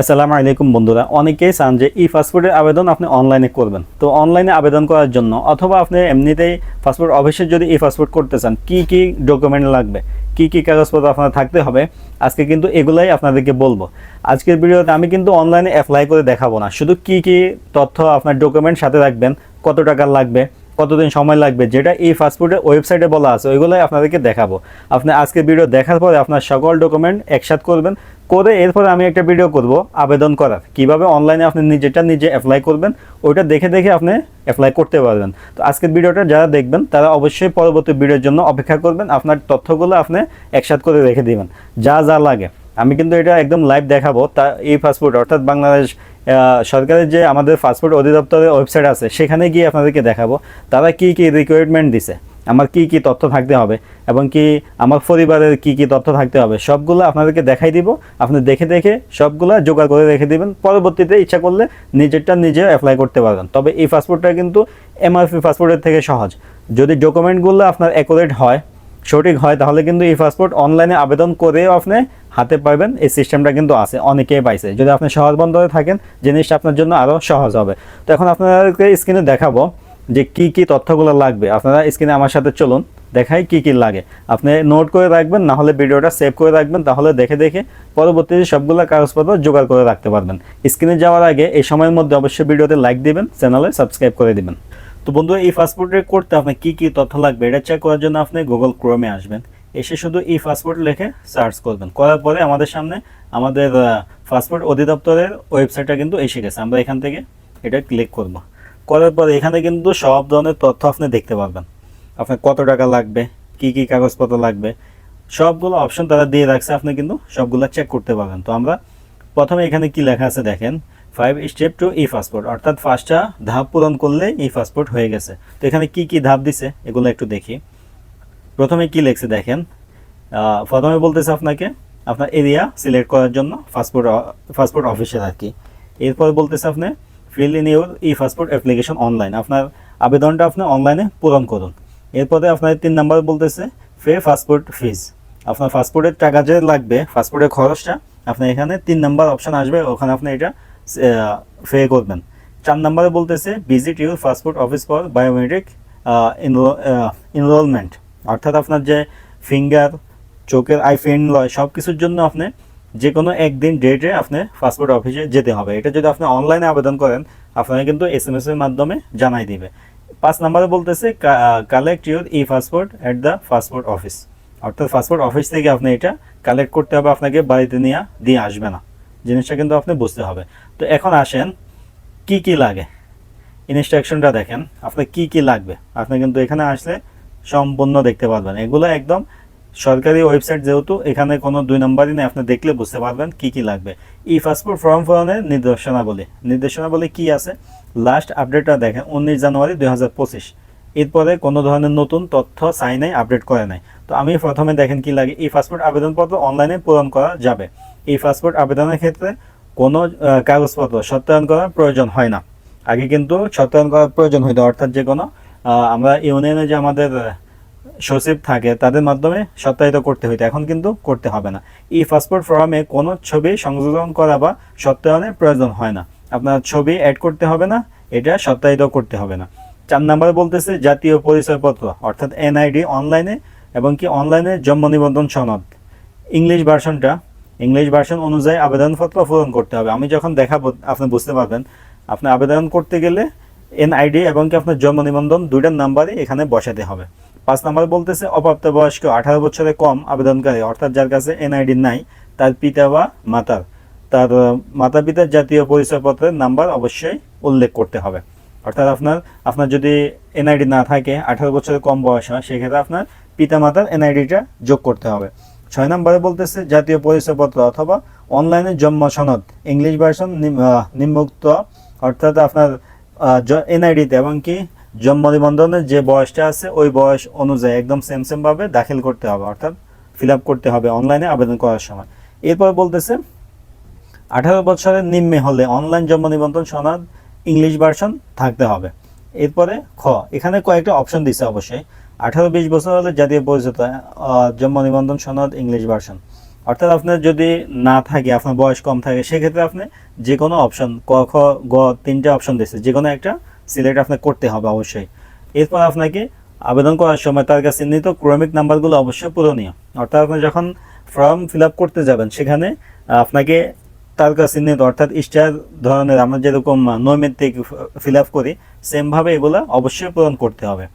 আসসালামু আলাইকুম বন্ধুরা। অনেকেই চান যে ই পাসপোর্টের আবেদন আপনি অনলাইনে করবেন। তো অনলাইনে আবেদন করার জন্য অথবা আপনি এমনিতেই পাসপোর্ট অফিসে যদি ই পাসপোর্ট করতে চান, কি কি ডকুমেন্ট লাগবে? কি কি কাগজপত্র আপনার থাকতে হবে? আজকে কিন্তু এগুলাই আপনাদেরকে বলব। আজকের ভিডিওতে আমি কিন্তু অনলাইনে অ্যাপ্লাই করে দেখাবো না। শুধু কি কি তথ্য আপনার ডকুমেন্ট সাথে রাখবেন, কত টাকা লাগবে কতদিন সময় লাগবে, যেটা এই পাসপোর্টের ওয়েবসাইটে বলা আছে, ওইগুলোই আপনাদেরকে দেখাবো। আপনি আজকে ভিডিও দেখার পরে আপনার সকল ডকুমেন্ট একসাথ করবেন, করে এরপরে আমি একটা ভিডিও করব, আবেদন করার। কীভাবে অনলাইনে আপনি নিজেটা নিজে অ্যাপ্লাই করবেন, ওইটা দেখে দেখে আপনি অ্যাপ্লাই করতে পারবেন। তো আজকের ভিডিওটা যারা দেখবেন, তারা অবশ্যই পরবর্তী ভিডিওর জন্য অপেক্ষা করবেন, আপনার তথ্যগুলো আপনি একসাথ করে রেখে দিবেন, যা যা লাগে। আমি কিন্তু এটা একদম লাইভ দেখাবো, তা এই পাসপোর্ট অর্থাৎ বাংলাদেশ সরকারের যে আমাদের পাসপোর্ট অধিদপ্তরের ওয়েবসাইট আছে, সেখানে গিয়ে আপনাদেরকে দেখাবো তারা কি কি রিকোয়ারমেন্ট দিছে, আমার কি কি তথ্য থাকতে হবে এবং কি আমার পরিবারের কি কি তথ্য থাকতে হবে, সবগুলো আপনাদেরকে দেখাই দিব। আপনি দেখে দেখে সবগুলো জোগাড় করে রেখে দিবেন। পরবর্তীতে ইচ্ছা করলে নিজেরটা নিজে অ্যাপ্লাই করতে পারবেন। তবে এই পাসপোর্টটা কিন্তু এমআরপি পাসপোর্টের থেকে সহজ। যদি ডকুমেন্টগুলো আপনার অ্যাকুরেট হয় সঠিক হয়, তাহলে কিন্তু এই পাসপোর্ট অনলাইনে আবেদন করেও আপনি হাতে পাবেন। এই সিস্টেমটা কিন্তু আছে, অনেকেই পাইছে। যদি আপনি সহজ বন্দরে থাকেন, জিনিসটা আপনার জন্য আরও সহজ হবে। তো এখন আপনাদেরকে স্ক্রিনে দেখাবো যে কি কি তথ্যগুলো লাগবে। আপনারা স্ক্রিনে আমার সাথে চলুন, দেখাই কি কি লাগে। আপনি নোট করে রাখবেন, না হলে ভিডিওটা সেভ করে রাখবেন, তাহলে দেখে দেখে পরবর্তীতে সবগুলো কাগজপত্র জোগাড় করে রাখতে পারবেন। স্ক্রিনে যাওয়ার আগে এই সময়ের মধ্যে অবশ্যই ভিডিওতে লাইক দিবেন চ্যানেলে সাবস্ক্রাইব করে দিবেন। তো বন্ধু এই পাসপোর্টে করতে আপনার কি কি তথ্য লাগবে এটা চেক করার জন্য আপনি গুগল ক্রোমে আসবেন। এসে শুধু ই পাসপোর্ট লিখে সার্চ করবেন। করার পরে আমাদের সামনে আমাদের পাসপোর্ট অধিদপ্তরের ওয়েবসাইটটা কিন্তু এসে গেছে। আমরা এখান থেকে এটা ক্লিক করব। করার পরে এখানে কিন্তু সব ধরনের তথ্য আপনি দেখতে পারবেন। আপনার কত টাকা লাগবে, কি কি কাগজপত্র লাগবে, সবগুলো অপশন তারা দিয়ে রাখছে, আপনি কিন্তু সবগুলো চেক করতে পারবেন। তো আমরা প্রথমে এখানে কি লেখা আছে দেখেন। Five step to e passport অর্থাৎ ফার্স্টটা ধাপ পূরণ করলে ই পাসপোর্ট হয়ে গেছে। তো এখানে কি কি ধাপ দিছে, এগুলো একটু দেখি। প্রথমে কি লেখছে দেখেন প্রথমে বলতেছে আপনাকে, আপনার এরিয়া সিলেক্ট করার জন্য পাসপোর্ট পাসপোর্ট অফিসের আর কি। এরপর বলতেছে আপনি fill in your e passport application online আপনার আবেদনটা আপনি অনলাইনে পূরণ করুন। এরপরে আপনার তিন নাম্বার বলতেছে ফে পাসপোর্ট ফিজ আপনার পাসপোর্টের টাকা যে লাগবে পাসপোর্টের খরচটা আপনি এখানে তিন নাম্বার অপশন আসবে, ওখানে আপনি এটা পে করবেন। চার নাম্বারে বলতেছে visit your passport office for biometric enrolment অর্থাৎ আপনার যে ফিঙ্গার চোখের আই ফেন লয় সব কিছুর জন্য আপনি যে কোনো একদিন ডেটে আপনি পাসপোর্ট অফিসে যেতে হবে। এটা যদি আপনি অনলাইনে আবেদন করেন, আপনাকে কিন্তু এস এম এস এর মাধ্যমে জানাই দিবে। পাঁচ নাম্বারে বলতেছে collect your e passport at the passport office অর্থাৎ পাসপোর্ট অফিস থেকে আপনি এটা কালেক্ট করতে হবে, আপনাকে বাড়িতে নিয়ে, দিয়ে আসবে না। জিনিসটা কিন্তু আপনি বুঝতে হবে। তো এখন আসেন, কি কি লাগে? ইনস্ট্রাকশনটা দেখেন আপনার কি কি লাগবে? আপনি কিন্তু এখানে আসলে সম্পূর্ণ দেখতে পারবেন। এগুলো একদম সরকারি ওয়েবসাইট যেহেতু, এখানে কোনো দুই নম্বরই নেই, আপনি দেখলে বুঝতে পারবেন কি কি লাগবে। ই পাসপোর্ট ফর্ম পূরণের নির্দেশনাবলী। নির্দেশনাবলী কি আছে? লাস্ট আপডেটটা দেখেন, উনিশ জানুয়ারি দুই হাজার পঁচিশ। এরপরে কোনো ধরনের নতুন তথ্য চাই নাই আপডেট করে নাই। তো আমি প্রথমে দেখেন কি লাগে? এই পাসপোর্ট আবেদনপত্র অনলাইনে পূরণ করা যাবে। এই পাসপোর্ট আবেদনের ক্ষেত্রে কোনো কাগজপত্র সত্যায়ন করার প্রয়োজন হয় না। আগে কিন্তু সত্যায়ন করার প্রয়োজন হইতো, অর্থাৎ যে কোনো আমরা ইউনিয়নে যে আমাদের সচিব থাকে, তাদের মাধ্যমে সত্যায়িত করতে হইতো। এখন কিন্তু করতে হবে না। ই পাসপোর্ট ফর্মে কোনো ছবি সংযোজন করা বা সত্যায়নের প্রয়োজন হয় না। আপনার ছবি অ্যাড করতে হবে না, এটা সত্যায়িত করতে হবে না। চার নাম্বার বলতেছে, জাতীয় পরিচয়পত্র, অর্থাৎ এনআইডি অনলাইনে এবং কি অনলাইনে জন্ম নিবন্ধন সনদ। ইংলিশ ভার্সনটা ইংলিশ ভার্সন অনুযায়ী আবেদন আবেদনপত্র পূরণ করতে হবে। আমি যখন দেখাবো, আপনি বুঝতে পারবেন, আপনি আবেদন করতে গেলে এনআইডি এবং কি আপনার জন্ম নিবন্ধন দুইটার নাম্বারই এখানে বসাতে হবে। পাঁচ নাম্বার বলতেছে, অপ্রাপ্তবয়স্ক, আঠারো বছরের কম আবেদনকারী, অর্থাৎ যার কাছে এনআইডি নাই, তার পিতা বা মাতার। তার মাতা পিতার জাতীয় পরিচয়পত্রের নাম্বার অবশ্যই উল্লেখ করতে হবে। অর্থাৎ আপনার আপনার যদি এনআইডি না থাকে, আঠারো বছরের কম বয়স হয়, সেক্ষেত্রে আপনার পিতা মাতার এনআইডিটা যোগ করতে হবে। ছয় নম্বরে বলতেছে, জাতীয় পরিচয়পত্র অথবা অনলাইনে জন্ম সনদ। ইংলিশ ভার্সন নিম্মুক্ত অর্থাৎ আপনার এনআইডিতে এবং কি জন্ম নিবন্ধনের যে বয়সটা আছে, ওই বয়স অনুযায়ী একদম সেম সেম ভাবে দাখিল করতে হবে, অর্থাৎ ফিল করতে হবে অনলাইনে আবেদন করার সময়। এরপর বলতেছে, আঠারো বছরের নিম্নে হলে অনলাইন জন্ম নিবন্ধন সনদ ইংলিশ ভার্সন থাকতে হবে। এরপরে খ, এখানে কয়েকটা অপশন দিছে অবশ্যই। আঠারো বিশ বছর হলে জাতীয় পরিচয় জন্ম নিবন্ধন সনদ ইংলিশ ভার্সন। অর্থাৎ আপনার যদি না থাকে, আপনার বয়স কম থাকে, সেক্ষেত্রে আপনি যে কোনো অপশন ক, খ, গ, তিনটে অপশন দিয়েছে। যে কোনো একটা সিলেক্ট আপনাকে করতে হবে অবশ্যই। এরপর আপনাকে আবেদন করার সময় তার কাছে চিহ্নিত ক্রমিক নাম্বারগুলো অবশ্যই পূরণীয়। অর্থাৎ আপনি যখন ফর্ম ফিল করতে যাবেন, সেখানে আপনাকে তার কাছে চিহ্নিত অর্থাৎ স্টার ধরনের আমরা যেরকম নৈমিত্তিক ফিল করি সেমভাবে এগুলো অবশ্যই পূরণ করতে হবে।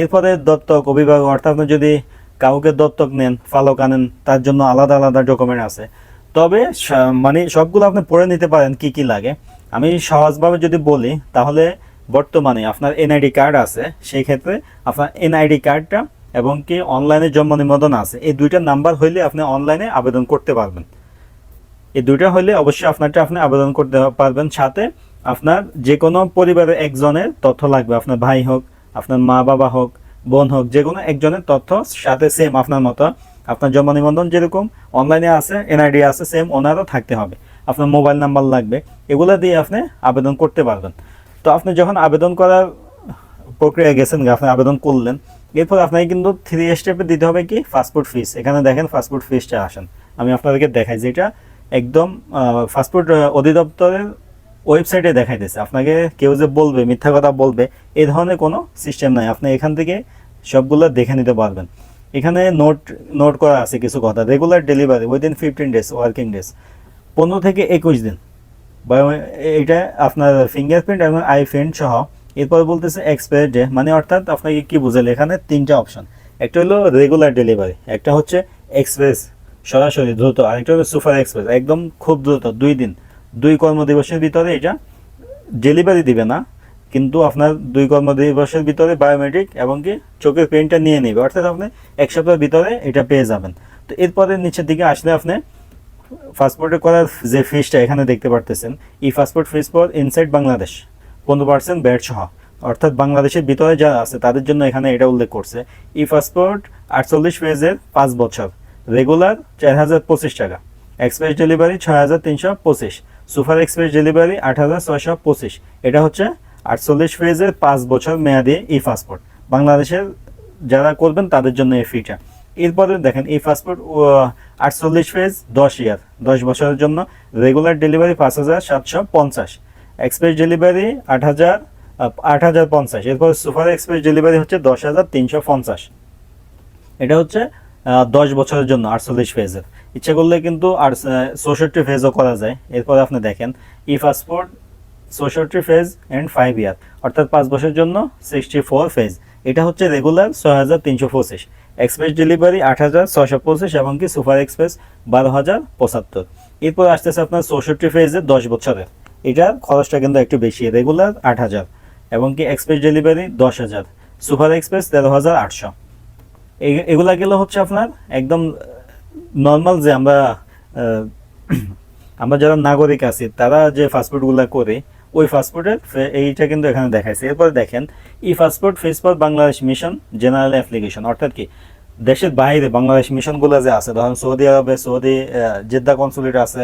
এরপরে দত্তক, অভিভাবক, অর্থাৎ আপনি যদি কাউকে দত্তক নেন, ফালক আনেন, তার জন্য আলাদা আলাদা ডকুমেন্ট আছে। তবে মানে সবগুলো আপনি পড়ে নিতে পারেন কি কি লাগে। আমি সহজভাবে যদি বলি, তাহলে বর্তমানে আপনার এনআইডি কার্ড আছে, সেই ক্ষেত্রে আপনার এনআইডি কার্ডটা এবং কি অনলাইনে জন্ম নিবন্ধন আছে, এই দুইটা নাম্বার হইলে আপনি অনলাইনে আবেদন করতে পারবেন। এই দুইটা হইলে অবশ্যই আপনারটা আপনি আবেদন করতে পারবেন। সাথে আপনার যে কোনো পরিবারের একজনের তথ্য লাগবে, আপনার ভাই হোক আপনার মা বাবা হোক, বোন হোক, যে কোনো একজনের তথ্য সাথে সেম আপনার মতো। আপনার জন্ম নিবন্ধন যেরকম অনলাইনে আছে এনআইডি আছে সেম ওনারও থাকতে হবে। আপনার মোবাইল নাম্বার লাগবে, এগুলো দিয়ে আপনি আবেদন করতে পারবেন। তো আপনি যখন আবেদন করার প্রক্রিয়া গেছেন, আপনি আবেদন করলেন, এরপর আপনাকে কিন্তু থ্রি স্টেপে দিতে হবে কি? ফাস্টফুড ফিস এখানে দেখেন ফাস্টফুড ফিসটা আসেন। আমি আপনাদেরকে দেখাই যেটা একদম ফাস্টফুড অধিদপ্তরের ওয়েবসাইটে দেখাইতেছে। আপনাকে কেউ যে বলবে, মিথ্যা কথা বলবে, এ ধরনের কোনো সিস্টেম নাই। আপনি এখান থেকে সবগুলো দেখে নিতে পারবেন। এখানে নোট নোট করা আছে কিছু কথা। Regular delivery within fifteen days working days পনেরো থেকে একুশ দিন। বা এটা আপনার ফিঙ্গারপ্রিন্ট এবং আই প্রিন্ট সহ। এরপর বলতেছে এক্সপায়ার ডে মানে অর্থাৎ আপনাকে কি বুঝালে এখানে তিনটা অপশন একটা হলো রেগুলার ডেলিভারি একটা হচ্ছে এক্সপ্রেস সরাসরি দ্রুত। আরেকটা হলো সুপার এক্সপ্রেস একদম খুব দ্রুত, দুই দিন। দুই কর্মদিবসের ভিতরে এটা ডেলিভারি দিবে না, কিন্তু আপনার দুই কর্মদিবসের ভিতরে বায়োমেট্রিক এবং কি চোখের প্রিন্টটা নিয়ে নেবে। অর্থাৎ আপনি এক সপ্তাহের ভিতরে এটা পেয়ে যাবেন। তো এরপরে নিচের দিকে আসলে আপনি পাসপোর্টে করার যে ফিসটা এখানে দেখতে পারতেছেন e passport fees for inside Bangladesh পনেরো পার্সেন্ট ব্যাট সহ। অর্থাৎ বাংলাদেশের ভিতরে যারা আছে, তাদের জন্য এখানে এটা উল্লেখ করছে। ই পাসপোর্ট আটচল্লিশ পেজের পাঁচ বছর রেগুলার চার হাজার পঁচিশ টাকা এক্সপ্রেস ডেলিভারি ছয় হাজার তিনশো পঁচিশ। সুপার এক্সপ্রেস ডেলিভারি আট হাজার ছয়শো পঁচিশ। এটা হচ্ছে আটচল্লিশ পেজের পাঁচ বছর মেয়াদি ই পাসপোর্ট বাংলাদেশের যারা করবেন, তাদের জন্য এই ফিটা এরপরে দেখেন এই পাসপোর্ট আটচল্লিশ পেজ দশ ইয়ার, দশ বছরের জন্য। রেগুলার ডেলিভারি পাঁচ হাজার সাতশো পঞ্চাশ। এক্সপ্রেস ডেলিভারি আট হাজার আট হাজার পঞ্চাশ। এরপর সুপার এক্সপ্রেস ডেলিভারি হচ্ছে দশ হাজার তিনশো পঞ্চাশ। এটা হচ্ছে দশ বছরের জন্য আটচল্লিশ ফেজের। ইচ্ছা করলে কিন্তু আর চৌষট্টি ফেজও করা যায়। এরপর আপনি দেখেন ই পাসপোর্ট চৌষট্টি ফেজ অ্যান্ড ফাইভ ইয়ার অর্থাৎ পাঁচ বছরের জন্য সিক্সটি ফোর ফেজ। এটা হচ্ছে রেগুলার ছয় হাজার তিনশো পঁচিশ। এক্সপ্রেস ডেলিভারি আট হাজার ছয়শো পঁচিশ এবং কি সুপার এক্সপ্রেস বারো হাজার পঁচাত্তর। এরপর আসতেছে আপনার চৌষট্টি ফেজের দশ বছরের। এটার খরচটা কিন্তু একটু বেশি। রেগুলার আট হাজার এবং কি এক্সপ্রেস ডেলিভারি দশ হাজার। সুপার এক্সপ্রেস তেরো হাজার আটশো। এগুলা গেলে হচ্ছে আপনার একদম নর্মাল যে আমরা আমরা যারা নাগরিক আছি, তারা যে ফাস্টফুডগুলো করে, ওই ফাস্টফুডের এইটা কিন্তু এখানে দেখাইছে। এরপর দেখেন ই ফাস্টফুড ফেসপথ বাংলাদেশ মিশন জেনারেল অ্যাপ্লিকেশন অর্থাৎ কি, দেশের বাইরে বাংলাদেশ মিশনগুলো যে আছে, ধরেন সৌদি আরবে, সৌদি জেদ্দা কনসুলেট আছে,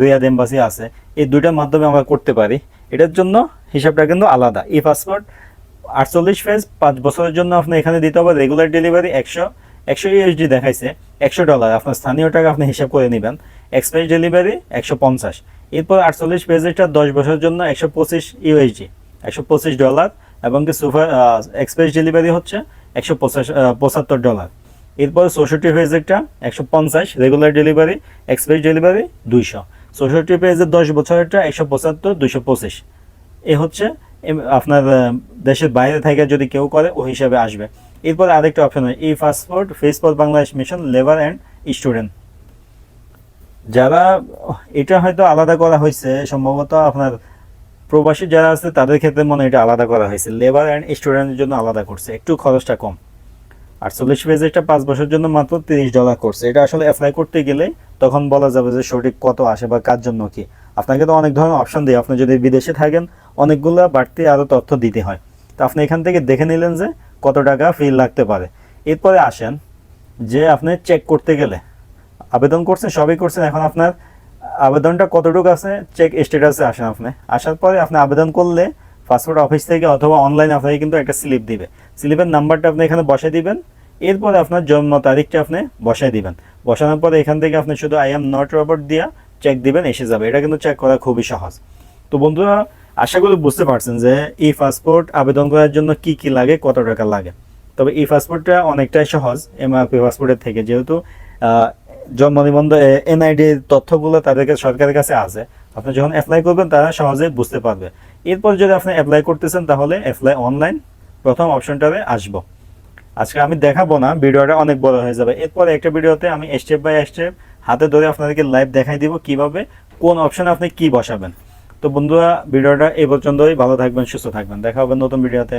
রিয়াদ এম্বাসি আছে, এই দুইটার মাধ্যমে আমরা করতে পারি। এটার জন্য হিসাবটা কিন্তু আলাদা। ই পাসপোর্ট আটচল্লিশ ফেজ পাঁচ বছরের জন্য আপনি এখানে দিতে হবে রেগুলার ডেলিভারি একশো একশো ইউএসডি দেখাইছে, একশো ডলার। আপনার স্থানীয় টাকা আপনি হিসাব করে নেবেন। এক্সপ্রেস ডেলিভারি একশো পঞ্চাশ। এরপর আটচল্লিশ পেজেরটা দশ বছরের জন্য একশো পঁচিশ ইউএসডি একশো পঁচিশ ডলার এবং কি সুপার এক্সপ্রেস ডেলিভারি হচ্ছে একশো পঁচাশ পঁচাত্তর ডলার। এরপর চৌষট্টি পেজেরটা একশো পঞ্চাশ, রেগুলার ডেলিভারি, এক্সপ্রেস ডেলিভারি দুইশো। চৌষট্টি পেজের দশ বছরেরটা একশো পঁচাত্তর, দুইশো পঁচিশ। এ হচ্ছে আপনার দেশের বাইরে থেকে যদি কেউ করে ওই হিসাবে আসবে। এরপর আরেকটা অপশন হয়, e passport ফেসপোর্ট Bangladesh mission labour and student যারা, এটা হয়তো আলাদা করা হয়েছে, সম্ভবত আপনার প্রবাসী যারা আছে, তাদের ক্ষেত্রে মনে এটা আলাদা করা হয়েছে। লেবার অ্যান্ড স্টুডেন্টের জন্য আলাদা করছে, একটু খরচটা কম। আটচল্লিশ পেজেরটা পাঁচ বছরের জন্য মাত্র তিরিশ ডলার করছে। এটা আসলে অ্যাপ্লাই করতে গেলে তখন বলা যাবে যে সঠিক কত আসে বা কার জন্য কি। আপনাকে তো অনেক ধরনের অপশন দিয়ে। আপনি যদি বিদেশে থাকেন অনেকগুলো বাড়তি আরও তথ্য দিতে হয়। তো আপনি এখান থেকে দেখে নিলেন যে কত টাকা ফি লাগতে পারে। এরপরে আসেন যে আপনি চেক করতে গেলে। আবেদন করছেন, সবই করছেন, এখন আপনার আবেদনটা কতটুকু আছে চেক স্ট্যাটাসে আসেন আপনি। আসার পরে আপনি আবেদন করলে পাসপোর্ট অফিস থেকে অথবা অনলাইন আপনাকে কিন্তু একটা স্লিপ দিবে। স্লিপের নাম্বারটা আপনি এখানে বসে দিবেন। এরপরে আপনার জন্ম তারিখটা আপনি বসাই দিবেন। বসানোর পরে এখান থেকে আপনি শুধু আই এম নট রবার্ট দিয়া চেক দিবেন, এসে যাবে। এটা কিন্তু চেক করা খুবই সহজ। তো বন্ধুরা আশা করি বুঝতে পারছেন যে ই পাসপোর্ট আবেদন করার জন্য কি কি লাগে, কত টাকা লাগে। তবে এই পাসপোর্টটা অনেকটাই সহজ, এমআরপি পাসপোর্টের থেকে, যেহেতু জন্ম নিবন্ধন এনআইডি তথ্যগুলো তাদেরকে, সরকারের কাছে আছে। আপনি যখন অ্যাপ্লাই করবেন, তারা সহজে বুঝতে পারবে। এরপর যদি আপনি অ্যাপ্লাই করতেছেন, তাহলে অ্যাপ্লাই অনলাইন প্রথম অপশনটাতে আসব। আজকে আমি দেখাবো না, ভিডিওটা অনেক বড় হয়ে যাবে। এরপর একটা ভিডিওতে আমি স্টেপ বাই স্টেপ হাতে ধরে আপনাদেরকে লাইভ দেখাই দিব কীভাবে, কোন অপশনে আপনি কি বসাবেন। তো বন্ধুরা ভিডিওটা এই পর্যন্তই। ভালো থাকবেন সুস্থ থাকবেন। দেখা হবে নতুন ভিডিওতে।